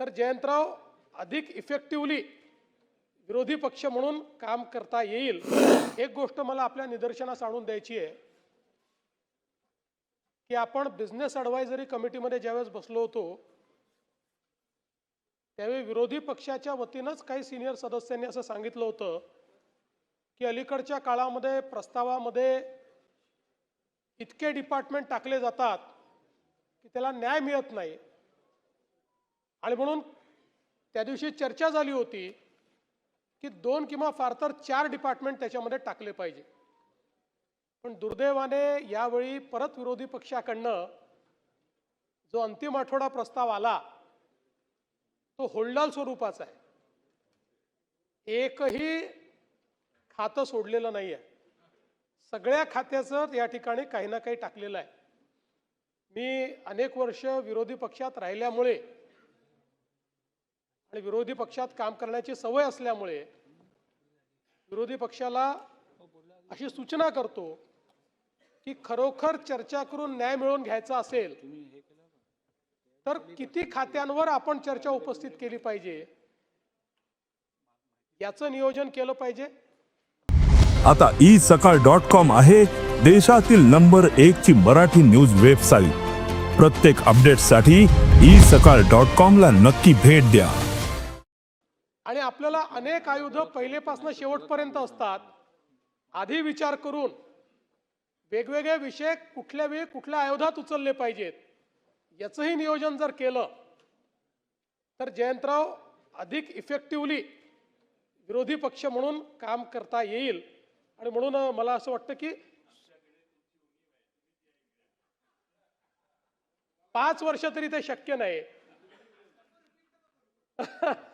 तर जयंतराव अधिक इफेक्टिव्हली विरोधी पक्ष म्हणून काम करता येईल एक गोष्ट मला आपल्या निदर्शनास आणून द्यायची आहे. की आपण बिझनेस ॲडवायझरी कमिटीमध्ये ज्यावेळेस बसलो होतो त्यावेळी विरोधी पक्षाच्या वतीनंच काही सिनियर सदस्यांनी असं सांगितलं होतं की अलीकडच्या काळामध्ये प्रस्तावामध्ये इतके डिपार्टमेंट टाकले जातात की त्याला न्याय मिळत नाही. आणि म्हणून त्या दिवशी चर्चा झाली होती की दोन किंवा फार तर चार डिपार्टमेंट त्याच्यामध्ये टाकले पाहिजे. पण दुर्दैवाने यावेळी परत विरोधी पक्षाकडनं जो अंतिम आठवडा प्रस्ताव आला तो होल्डाल स्वरूपाचा आहे. एकही खातं सोडलेलं नाही आहे सगळ्या खात्याचं या ठिकाणी काही ना काही टाकलेलं आहे. मी अनेक वर्ष विरोधी पक्षात राहिल्यामुळे आणि विरोधी पक्षात काम करण्याची सवय असल्यामुळे विरोधी पक्षाला अशी सूचना करतो की खरोखर चर्चा करून न्याय मिळवून घ्यायचा असेल तर किती खात्यांवर आपण चर्चा उपस्थित केली पाहिजे? याचं नियोजन केलं पाहिजे. आता ई सकाळ डॉट कॉम आहे देशातील नंबर एक ची मराठी न्यूज वेबसाईट. प्रत्येक अपडेटसाठी ई सकाळ डॉट कॉम ला नक्की भेट द्या. आणि आपल्याला अनेक आयुध पहिलेपासून शेवटपर्यंत असतात. आधी विचार करून वेगवेगळे विषय कुठल्या वेळी कुठल्या आयुधात उचलले पाहिजेत याचंही नियोजन जर केलं तर जयंतराव अधिक इफेक्टिव्हली विरोधी पक्ष म्हणून काम करता येईल. आणि म्हणून मला असं वाटतं की पाच वर्ष तरी ते शक्य नाही.